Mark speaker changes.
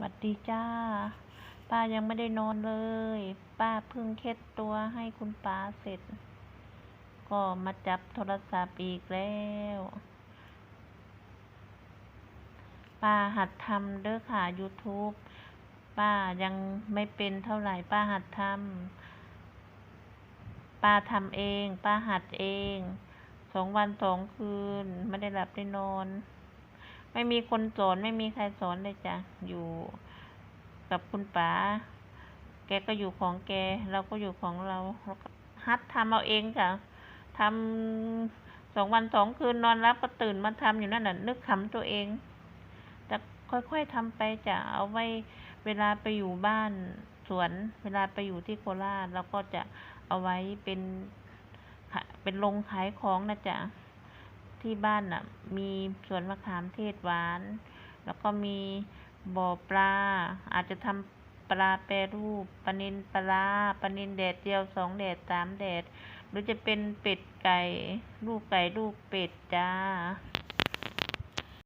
Speaker 1: หวัดดีจ้า ป้ายังไม่ได้นอนเลย ป้าเพิ่งเค็ดตัวให้คุณป้าเสร็จ ก็มาจับโทรศัพท์อีกแล้ว ป้าหัดทำเด้อค่ะ YouTube ป้ายังไม่เป็นเท่าไหร่ ป้าหัดทำป้าทำเอง ป้าหัดเอง สองวันสองคืน ไม่ได้หลับได้นอน ไม่มีคนสอนไม่มีใครสอนเลยจ้ะ อยู่กับคุณป๋า แกก็อยู่ของแก เราก็อยู่ของเราเราก็ฮัดทำเอาเองค่ะทำสองวันสองคืนนอนรับก็ตื่นมาทำอยู่นั่นน่ะ นึกขำตัวเอง แต่ค่อยๆทำไปจะเอาไว้เวลาไปอยู่บ้านสวน เวลาไปอยู่ที่โคราชเราก็จะเอาไว้เป็น เป็นโรงขายของนะจ๊ะ ที่บ้านน่ะ มีสวนมะขามเทศหวาน แล้วก็มีบ่อปลา อาจจะทำปลาแปรรูปปลานินปลาร้าปลานินแดดเดียวสองแดดสามแดด หรือจะเป็นเป็ดไก่ ลูกไก่ลูกเป็ดจ้า